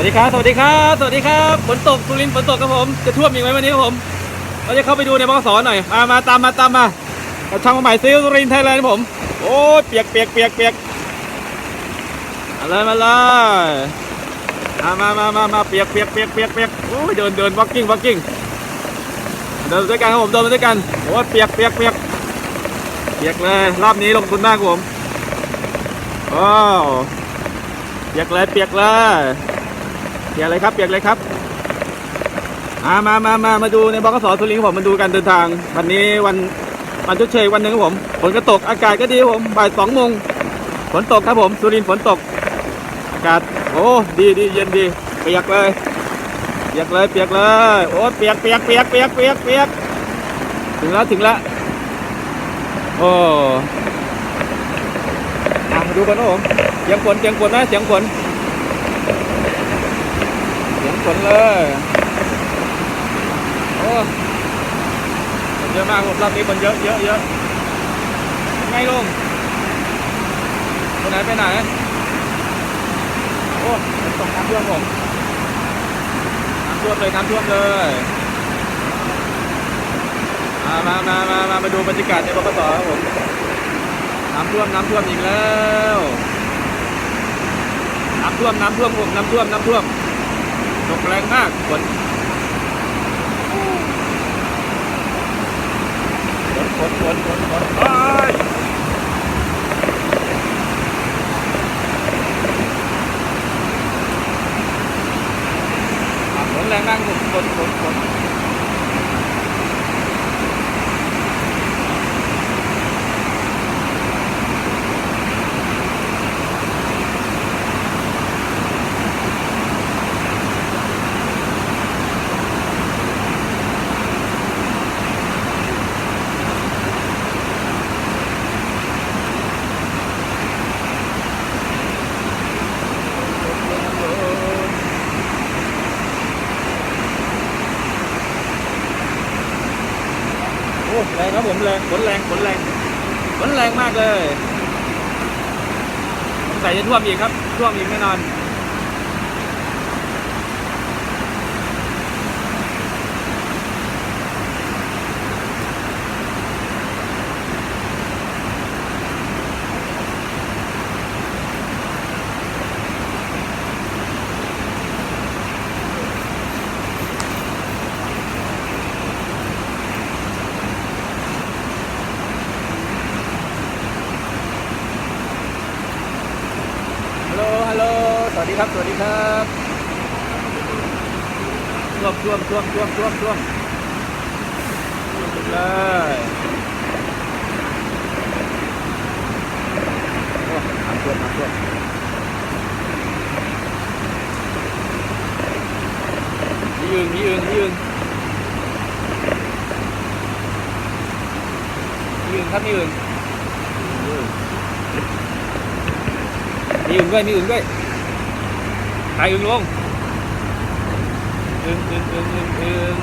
วัสดีครับ สวัสดีครับ สวัสดีครับ ฝนตกสุรินทร์ฝนตกครับผม จะท่วมอีกไหมวันนี้ครับผม เราจะเข้าไปดูในบกสหน่อย มามาตามมาตามมาช่างใหม่ซิลสุรินทร์ไทยแลนด์ผม โอ้ยเปียกเปียกเปียกเปียกมาเลยมาเลยมามามามามาเปียกเปียกเปียกเปียกเปียกโอ้ยเดินเดิน walking walking เดินด้วยกันครับผมเดินด้วยกันโอ้ยเปียกเปียกเปียกเปียกเลยรอบนี้ลงทุนมากครับผมว้าวเปียกเลยเปียกเลย ปียกเลยครับเปียกเลยครับมามามามามาดูในบกสสุรินทร์ผมมาดูการเดินทาง วันนี้วันวันชดเชยวันหนึ่งครับผมฝนก็ตกอากาศก็ดีครับผมบ่ายสองโมงฝนตกครับผมสุรินทร์ฝนตก อากาศโอ้ดีดีเย็นดีเปียกเลยเปียกเลยเปียกเลยโอ้เปียกเปียกเปียกเปียกเปียกเปียกถึงแล้วถึงแล้วโอ้มาดูกันนะผมเสียงฝนเสียงฝนนะเสียงฝน เสียงฝนเลย โอ้เยอะมากรอบนี้คนเยอะเยอะเยอะไงลุงไปไหนไปไหน โอ้ฝนตกน้ำท่วมผมน้ำท่วมเลยน้ำท่วมเลยมามามามามามาดูบรรยากาศในบกสครับผมน้ำท่วมน้ำท่วมอีกแล้ว น้ำท่วมน้ำท่วมผมน้ำท่วมน้ำท่วม ตกแรงมากฝนฝนฝนฝนฝนฝนเอ้ยฝนแรงมากผมฝนฝนฝน โอ้ แรงครับผมแรงฝนแรงฝนแรงฝนแรงมากเลยสงสัยจะท่วมอีกครับท่วมอีกแน่นอน ฮัลโหล ฮัลโหล สวัสดี ครับ สวัสดีครับท่วมท่วมท่วมท่วมท่วมท่วมเลยน้ำท่วมน้ำท่วมมีอึงมีอึงมีอึงมีอึงครับมีอึงมีอึงด้วยมีอึงด้วย ถ่ายอึงลงอึง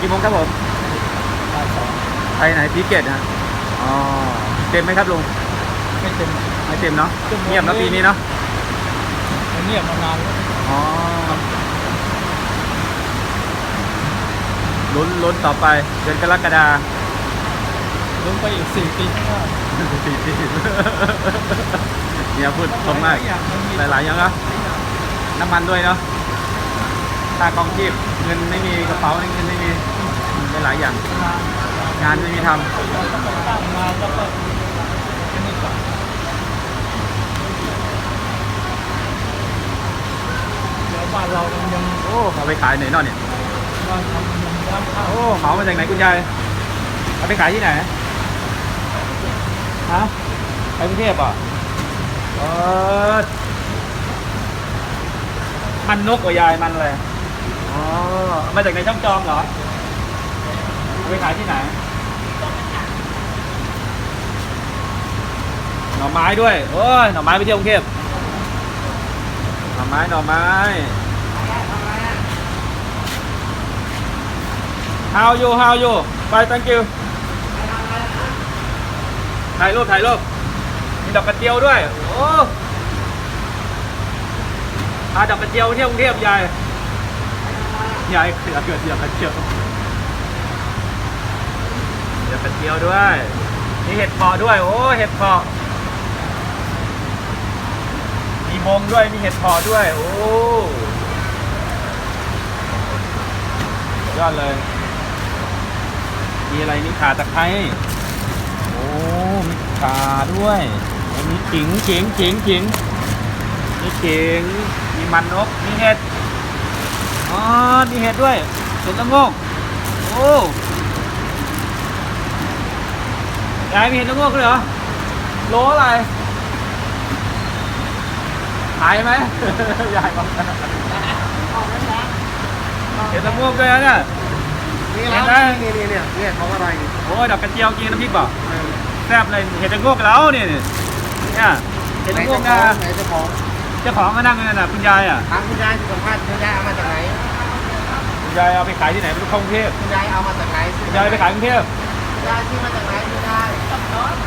อึงอึงอึงอึงให้ลูกออกกี่โมงครับผมไปไหนพีเกตฮะอ๋อเต็มไหมครับลุงไม่เต็มไม่เต็มเนาะเต็มหมดเงียบนะปีนี้เนาะมันเงียบมานานแล้วอ๋อลุ้นลุ้นต่อไปเดือนกรกฎาลงไปอีกสี่ปีข้างหน้าสี่ปีเนี่ยพูดตรงมากอย่างมันมีหลายๆอย่างเนาะน้ำมันด้วยเนาะค่ากองชีพ เงินไม่มีกระเป๋าเงินไม่มีหลายๆอย่างงานงานไม่มีทำเราต้องไปตั้งงานแล้วก็อันนี้ก่อนเดี๋ยวบ้านเรามันยังโอ้เอาไปขายไหนเนอกเนี่ยบ้านทำยังร้านข้าวโอ้เหมามาจากไหนคุณยายเอาไปขายที่ไหนฮะไปกรุงเทพอะเออมันนกกว่ายายมันเลย อ๋อมาจากในช่องจอมเหรอเอาไปขายที่ไหนหน่อไม้ด้วยโอ้ยหน่อไม้ไปเที่ยวกรุงเทพหน่อไม้หน่อไม้ how you how you ไป thank you ถ่ายรูปถ่ายรูปมีดอกกระเจียวด้วย โอ้พาดอกกระเจียวเที่ยวกรุงเทพยาย ยายเขือเขือดอกกระเจียวดอกระเจียวด้วยมีเห็ดเพาะด้วย โอ้เห็ดเพาะมีมงด้วยมีเห็ดเพาะด้วย โอ้ยอดเลย มีอะไรนี่ขาตะไคร้โอ้มีขาด้วยมีขิงขิงขิงขิงมีขิงมีมันนกมีเห็ด อ๋อ มีเห็ดด้วยเห็ดละโงกโอ้ยายมีเห็ดละโงกด้วยเหรอโลอะไรขายไหมยายบอกเห็ดละโงกด้วยนะเนี่ยนี่เห็นนะไหมนี่นี่เนี่ยเนี่ยเขาอะไรนี่โอ้ยดอกกระเจียวกินน้ำพริกเปล่าแซ่บเลยเห็ดละโงกแล้วเนี่ยเนี่ยเห็ดละโงกนะไหนเจ้าของ เจ้าของก็นั่งนั่นน่ะคุณยายอะถามคุณยายที่สัมภาษณ์คุณยายเอามาจากไหนคุณยายเอาไปขายที่ไหนไม่รู้เข้ากรุงเทพคุณยายเอามาจากไหนคุณยายไปขายกรุงเทพคุณยายที่มาจากไหนคุณยาย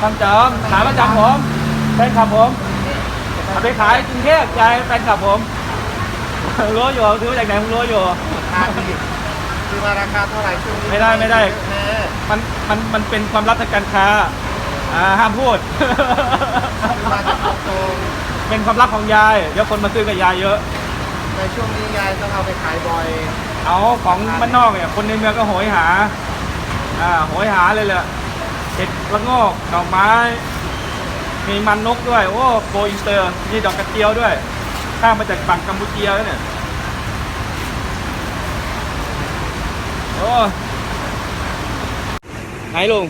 ทำจอมขายประจำผมแฟนคลับผมเอาไปขายกรุงเทพยายแฟนคลับผมรู้อยู่ซื้อมาจากไหนผมรู้อยู่ราคาดีคือมาราคาเท่าไหร่ช่วงนี้ไม่ได้ไม่ได้แม่มันมันมันเป็นความลับทางการค้าอ่าห้ามพูด เป็นความลับของยาย เดี๋ยวคนมาซื้อกับยายเยอะ ในช่วงนี้ยายต้องเอาไปขายบ่อย เอาของบ้านนอกเนี่ยคนในเมืองก็โหยหา อ่าโหยหาเลยแหละเห็ดละโงกดอกไม้ มีมันนกด้วย โอ้โกอินเตอร์มีดอกกระเจียวด้วย ข้ามมาจากฝั่งกัมพูเชียแล้วเนี่ย โอ้ไหนลุง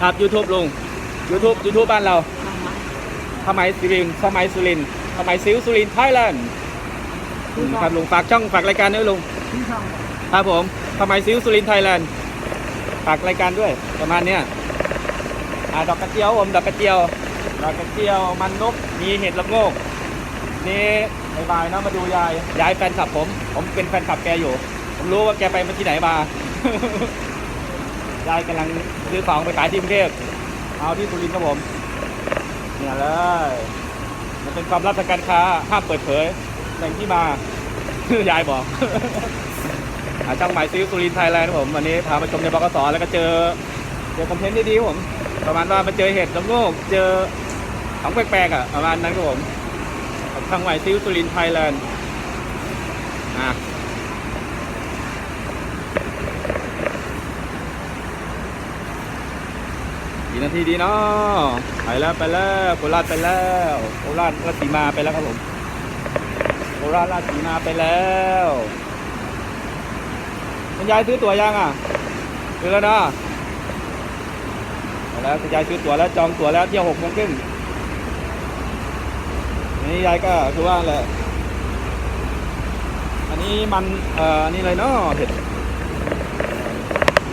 ครับ YouTube ลุง YouTube YouTube บ้านเรา ทำไมสุรินทำไมสุรินทำไมซิวสุรินไทยแลนด์ครับลุงฝากช่องฝากรายการด้วยลุงครับผมทำไมซิวสุรินไทยแลนด์ฝากรายการด้วยประมาณเนี้ยอ่าดอกกระเจียวผมดอกกระเจียวดอกกระเจียวมันนกมีเห็ดละโงกนี่บายนะมาดูยายยายแฟนคลับผม ผมเป็นแฟนคลับแกอยู่ ผมรู้ว่าแกไปมาที่ไหนมายายกำลังซื้อของไปขายที่กรุงเทพเอาที่สุรินทร์ครับผม เนี่ยเลย มันเป็นความลับทางการค้าห้ามเปิดเผยแหล่งที่มา ยายบอกอาช่างหมายซิลสุรินทร์ไทยแลนด์ครับผมวันนี้พามาชมในบกสแล้วก็เจอเจอคอนเทนต์ดีๆผม ประมาณว่ามาเจอเห็ดละโงกเจอของแปลกๆอะประมาณนั้นครับผมช่างหมายซิลสุรินทร์ไทยแลนด์อะกี่ นาทีดีเนาะไปแล้วไปแล้วโคราชไปแล้วโคราชราชสีมาไปแล้วครับผมโคราชราชสีมาไปแล้วคุณยายซื้อตั๋วยังอะซื้อแล้วนะเอาแล้วคุณยายซื้อตั๋วแล้วจองตั๋วแล้วเที่ยวหกโมงครึ่งนี่ยายก็คือว่าแหละอันนี้มันเอ่อนนี้เลยเนาะเห็ด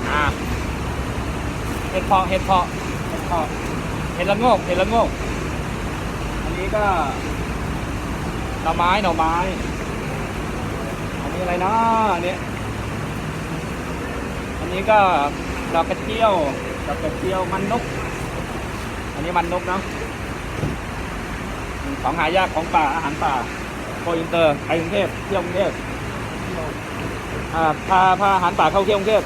อ่าเห็ดเพาะเห็ดเพาะ เห็ดเห็ดละโงกเห็ดละโงกอันนี้ก็หน่อไม้หน่อไม้ อันนี้อะไรเนาะอันนี้อันนี้ก็ดอกกระเจียวดอกกระเจียวมันนก อันนี้มันนกเนาะของหายากของป่าอาหารป่าโกอินเตอร์ไปกรุงเทพเที่ยวกรุงเทพอ่าพาพาอาหารป่าเข้าเที่ยวกรุงเทพ